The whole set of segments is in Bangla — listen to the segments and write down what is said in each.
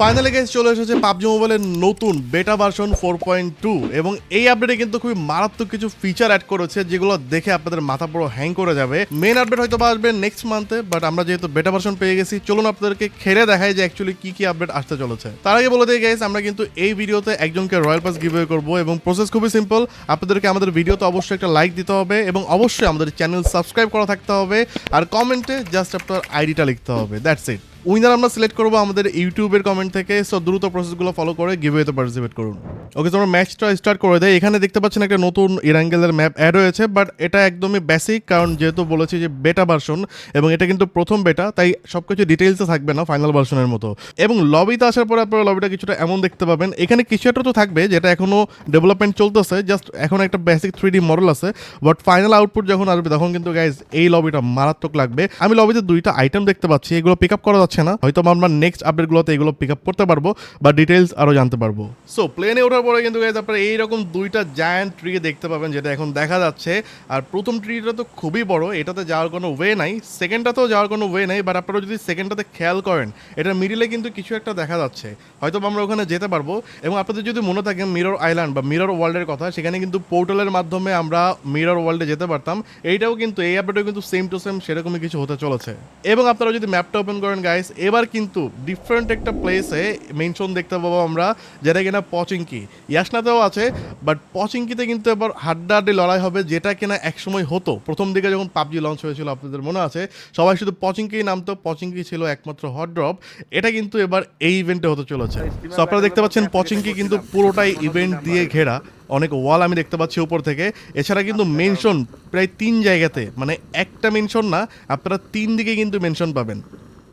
ফাইনালি গেস চলে এসেছে পাবজি মোবাইলের নতুন বেটা ভার্সন ফোর পয়েন্ট টু এবং এই আপডেটে কিন্তু খুবই মারাত্মক কিছু ফিচার অ্যাড করেছে যেগুলো দেখে আপনাদের মাথা পুরো হ্যাং করে যাবে। মেন আপডেট হয়তো বা আসবে নেক্সট মান্থে বাট আমরা যেহেতু বেটা ভার্সন পেয়ে গেছি, চলুন আপনাদেরকে খেলে দেখাই যে অ্যাকচুয়ালি কি কি আপডেট আসতে চলেছে। তার আগে বলে দিই গেস আমরা কিন্তু এই ভিডিওতে একজনকে রয়্যাল পাস গিভওয়ে করব এবং প্রসেস খুবই সিম্পল আপনাদেরকে আমাদের ভিডিওতে অবশ্যই একটা লাইক দিতে হবে এবং অবশ্যই আমাদের চ্যানেল সাবস্ক্রাইব করা থাকতে হবে। আর কমেন্টে জাস্ট আপনার আইডিটা লিখতে হবে দ্যাটস ইট উইনার আমরা সিলেক্ট করব আমাদের ইউটিউবের কমেন্ট থেকে সো দ্রুত প্রসেসগুলো ফলো করে গিভওয়েতে পার্টিসিপেট করুন। ওকে তোমরা ম্যাচটা স্টার্ট করে দেয় এখানে দেখতে পাচ্ছেন একটা নতুন ইরাঙ্গেলের ম্যাপ অ্যাড হয়েছে বাট এটা একদমই বেসিক কারণ যেহেতু বলেছি যে বেটা ভার্সন এবং এটা কিন্তু প্রথম বেটা তাই সব কিছু ডিটেলসে থাকবে না ফাইনাল ভার্সনের মতো। এবং লবিতে আসার পরে আপনারা লবিটা কিছুটা এমন দেখতে পাবেন। এখানে কিছু একটা তো থাকবে, যেটা এখনও ডেভেলপমেন্ট চলতেছে জাস্ট এখন একটা বেসিক থ্রি ডি মডেল আছে বাট ফাইনাল আউটপুট যখন আসবে, তখন কিন্তু গাইজ এই লবিটা মারাত্মক লাগবে। আমি লবিতে দুইটা আইটেম দেখতে পাচ্ছি, এগুলো পিক আপ করা যাচ্ছে না, হয়তো আমরা নেক্সট আপডেটগুলোতে এগুলো পিক আপ করতে পারব বা ডিটেলস আরও জানতে পারব। সো প্লেনে ওঠার পরে কিন্তু গাইজ আপনারা এইরকম দুইটা জায়ান্ট ট্রি দেখতে পাবেন, যেটা এখন দেখা যাচ্ছে। আর প্রথম ট্রিটা তো খুবই বড়, এটাতে যাওয়ার কোনো ওয়ে নাই। সেকেন্ডটাতেও যাওয়ার কোনো ওয়ে নাই বাট আপনারা যদি সেকেন্ডটাতে খেয়াল করেন এটা মিডিলে কিন্তু কিছু একটা দেখা যাচ্ছে। হয়তো আমরা ওখানে যেতে পারব, এবং আপনাদের যদি মনে থাকে মিরর আইল্যান্ড বা মিরর ওয়ার্ল্ডের কথা, সেখানে কিন্তু পোর্টালের মাধ্যমে আমরা মিরর ওয়ার্ল্ডে যেতে পারতাম। এইটাও কিন্তু, এই আপডেটও কিন্তু সেম টু সেম সেরকমই কিছু হতে চলেছে। এবং আপনারা যদি ম্যাপটা ওপেন করেন গাইস এবার কিন্তু ডিফারেন্ট একটা প্লেসে মেনশন দেখতে পাবো আমরা, যেটা কিনা পচিংকি ইয়াসনাতেও আছে বাট পচিংকিতে কিন্তু এবার হাড্ডাহাড্ডি লড়াই হবে, যেটা কিনা একসময় হতো। প্রথম দিকে যখন পাবজি লঞ্চ হয়েছিল, আপনাদের মনে আছে, সবাই শুধু পচিংকি নামতো পচিংকি ছিল একমাত্র হট ড্রপ এটা কিন্তু এবার এই ইভেন্টে হতে চলেছে। তো আপনারা দেখতে পাচ্ছেন পচিংকি কিন্তু পুরোটাই ইভেন্ট দিয়ে ঘেরা। অনেক ওয়াল আমি দেখতে পাচ্ছি উপর থেকে। এছাড়া কিন্তু মেনশন প্রায় তিন জায়গাতে মানে একটা মেনশন না, আপনারা তিন দিকে কিন্তু মেনশন পাবেন।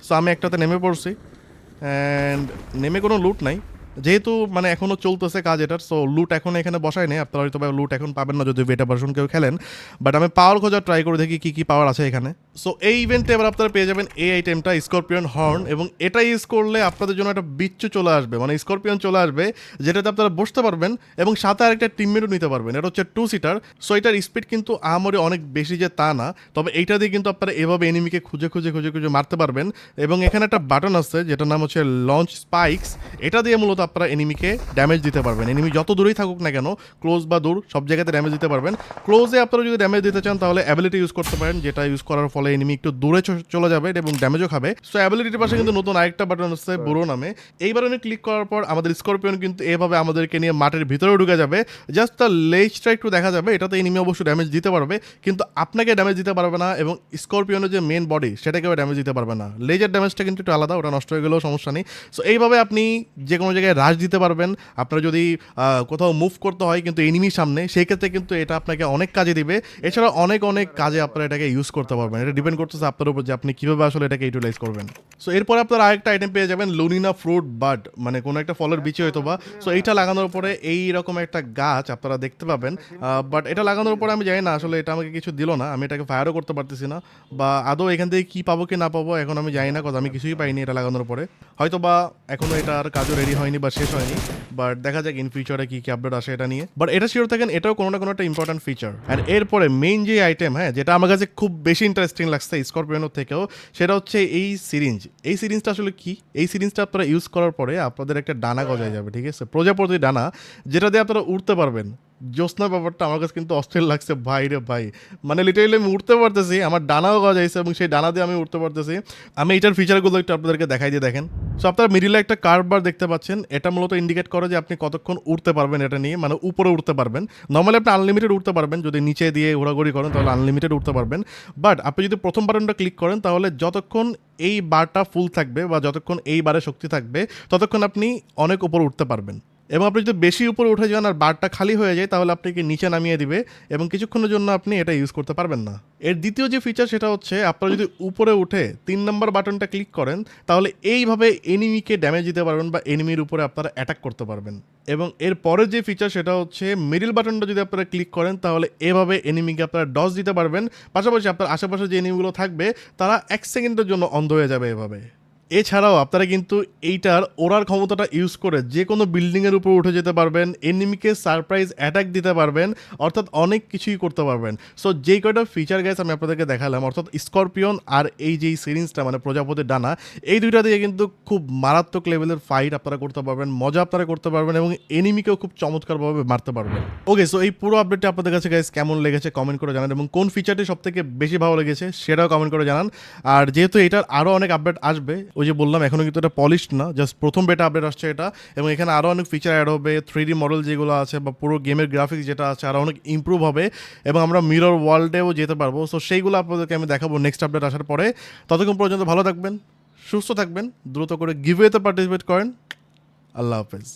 সো আমি একটাতে নেমে পড়ছি অ্যান্ড নেমে কোনো লুট নাই। যেহেতু মানে এখনও চলতেছে কাজ এটার সো লুট এখন এখানে বসায় নেই, আপনারা হয়তো লুট এখন পাবেন না যদি বেটা ভার্সন কেউ খেলেন। বাট আমি পাওয়ার খোঁজার ট্রাই করে দেখি কী কী পাওয়ার আছে এখানে। সো এই ইভেন্টে এবার আপনারা পেয়ে যাবেন এই আইটেমটা স্করপিয়ন হর্ন এবং এটা ইউজ করলে আপনাদের জন্য একটা বিচ্ছু চলে আসবে। মানে স্করপিয়ন চলে আসবে, যেটাতে আপনারা বসতে পারবেন এবং সাথে আরেকটা টিমমেটও নিতে পারবেন। এটা হচ্ছে টু সিটার সো এটার স্পিড কিন্তু আমারে অনেক বেশি যে তা না। তবে এইটা দিয়ে কিন্তু আপনারা এভাবে এনিমিকে খুঁজে খুঁজে খুঁজে খুঁজে মারতে পারবেন। এবং এখানে একটা বাটন আছে, যেটার নাম হচ্ছে লঞ্চ স্পাইক্স এটা দিয়ে মূলত আপনারা এনিমিকে ড্যামেজ দিতে পারবেন। এনিমি যত দূরেই থাকুক না কেন ক্লোজ বা দূর সব জায়গাতে ড্যামেজ দিতে পারবেন। ক্লোজে আপনারা যদি ড্যামেজ দিতে চান তাহলে অ্যাবিলিটি ইউজ করতে পারেন যেটা ইউজ করার ফলে এনিমি একটু দূরে চলে যাবে এবং ড্যামেজও খাবে। সো অ্যাবিলিটির পাশে কিন্তু নতুন আরেকটা বাটন আছে বুড়ো নামে। এই বাটনে ক্লিক করার পর আমাদের স্করপিয়ন কিন্তু এভাবে আমাদেরকে নিয়ে মাঠের ভিতরেও ঢুকে যাবে। জাস্ট তার লেজটা একটু দেখা যাবে এটাতে এনিমি অবশ্যই ড্যামেজ দিতে পারবে কিন্তু আপনাকে ড্যামেজ দিতে পারবে না এবং স্করপিয়নের যে মেন বডি সেটাকেও ড্যামেজ দিতে পারবে না। লেজের ড্যামেজটা কিন্তু একটু আলাদা ওটা নষ্ট হয়ে গেলেও সমস্যা নেই। সো এইভাবে আপনি যে কোনো জায়গায় রাশ দিতে পারবেন। আপনার যদি কোথাও মুভ করতে হয় কিন্তু এনিমির সামনে সেই ক্ষেত্রে কিন্তু এটা আপনাকে অনেক কাজে দিবে। এছাড়া অনেক অনেক কাজে আপনারা এটাকে ইউজ করতে পারবেন। এটা ডিপেন্ড করতেছে আপনার উপর যে আপনি কীভাবে আসলে এটাকে ইউটিলাইজ করবেন। সো এরপর আপনারা আরেকটা আইটেম পেয়ে যাবেন লুনিনা ফ্রুট বাড মানে কোনো একটা ফলের বিচে হয়তো বা সো এইটা লাগানোর পরে এই রকম একটা গাছ আপনারা দেখতে পাবেন। বাট এটা লাগানোর পরে আমি জানি না, আসলে এটা আমাকে কিছু দিল না। আমি এটাকে ফায়ারও করতে পারতেছি না। বা আদৌ এখান থেকে কী পাবো, কি না পাবো, এখন আমি জানি না কথা আমি কিছুই পাইনি এটা লাগানোর পরে। হয়তো বা এখনও এটার কাজও রেডি হয়নি বা শেষ হয়নি বাট দেখা যাক ইন ফিউচারে কি কি আপডেট আসে এটা নিয়ে। বাট এটা শিওর থাকেন, এটাও কোনো না কোনো একটা ইম্পর্টেন্ট ফিচার আর এরপরে মেইন যে আইটেম হ্যাঁ যেটা আমার কাছে খুব বেশি ইন্টারেস্টিং লাগছে স্করপিওনোর থেকেও, সেটা হচ্ছে এই সিরিঞ্জ এই সিরিঞ্জটা আসলে কি? এই সিরিঞ্জটা আপনারা ইউজ করার পরে আপনাদের একটা ডানা গজায় যাবে, ঠিক আছে? প্রজাপতি ডানা, যেটা দিয়ে আপনারা উঠতে পারবেন। জ্যোৎস্না ব্যাপারটা আমার কাছে কিন্তু অস্থির লাগছে, ভাই রে ভাই। মানে লিটারেলি আমি উঠতে পারতেছি, আমার ডানাও গজাইছে এবং সেই ডানা দিয়ে আমি উঠতে পারতেছি। আমি এটার ফিচারগুলো একটু আপনাদেরকে দেখাই দিয়ে দেখেন। সো আপনারা মিডিলে একটা কার্ভ বার দেখতে পাচ্ছেন। এটা মূলত ইন্ডিকেট করে যে আপনি কতক্ষণ উঠতে পারবেন এটা নিয়ে মানে উপরে উঠতে পারবেন। নর্মালি আপনি আনলিমিটেড উঠতে পারবেন। যদি নিচে দিয়ে ঘোরাঘুরি করেন তাহলে আনলিমিটেড উঠতে পারবেন। বাট আপনি যদি প্রথম বাটনটা ক্লিক করেন, তাহলে যতক্ষণ এই বারটা ফুল থাকবে বা যতক্ষণ এই বারে শক্তি থাকবে, ততক্ষণ আপনি অনেক উপরে উঠতে পারবেন। এবং আপনি যদি বেশি উপরে উঠে যান আর বারটা খালি হয়ে যায়, তাহলে আপনাকে নিচে নামিয়ে দিবে এবং কিছুক্ষণের জন্য আপনি এটা ইউজ করতে পারবেন না। এর দ্বিতীয় যে ফিচার সেটা হচ্ছে, আপনারা যদি উপরে উঠে তিন নম্বর বাটনটা ক্লিক করেন, তাহলে এইভাবে এনিমিকে ড্যামেজ দিতে পারবেন বা এনিমির উপরে আপনারা অ্যাটাক করতে পারবেন। এবং এর পরের যে ফিচার সেটা হচ্ছে মিডিল বাটনটা যদি আপনারা ক্লিক করেন, তাহলে এভাবে এনিমিকে আপনারা ডজ দিতে পারবেন। পাশাপাশি আপনার আশেপাশে যে এনিমিগুলো থাকবে, তারা এক সেকেন্ডের জন্য অন্ধ হয়ে যাবে এভাবে। এছাড়াও আপনারা কিন্তু এইটার ওড়ার ক্ষমতাটা ইউজ করে যে কোনো বিল্ডিংয়ের উপর উঠে যেতে পারবেন এনিমিকে সারপ্রাইজ অ্যাটাক দিতে পারবেন, অর্থাৎ অনেক কিছুই করতে পারবেন। সো যেই কয়টা ফিচার গ্যাস আমি আপনাদেরকে দেখালাম, অর্থাৎ স্করপিয়ন আর এই যে সিরিজটা মানে প্রজাপতির ডানা, এই দুইটা দিয়ে কিন্তু খুব মারাত্মক লেভেলের ফাইট আপনারা করতে পারবেন, মজা আপনারা করতে পারবেন এবং এনিমিকেও খুব চমৎকারভাবে মারতে পারবেন। ওকে সো এই পুরো আপডেটটা আপনাদের কাছে গাইস কেমন লেগেছে কমেন্ট করে জানান এবং কোন ফিচারটি সব থেকে বেশি ভালো লেগেছে সেটাও কমেন্ট করে জানান। আর যেহেতু এটার আরও অনেক আপডেট আসবে ওই যে বললাম এখনও কিন্তু এটা পলিশড না জাস্ট প্রথম বেটা আপডেট আসছে এটা, এবং এখানে আরও অনেক ফিচার অ্যাড হবে থ্রি ডি মডেল যেগুলো আছে বা পুরো গেমের গ্রাফিক্স যেটা আছে আরও অনেক ইম্প্রুভ হবে, এবং আমরা মিরর ওয়ার্ল্ডেও যেতে পারব। সো সেইগুলো আপনাদেরকে আমি দেখাবো নেক্সট আপডেট আসার পরে। ততক্ষণ পর্যন্ত ভালো থাকবেন, সুস্থ থাকবেন, দ্রুত করে গিভওয়েতে পার্টিসিপেট করেন। আল্লাহ হাফেজ।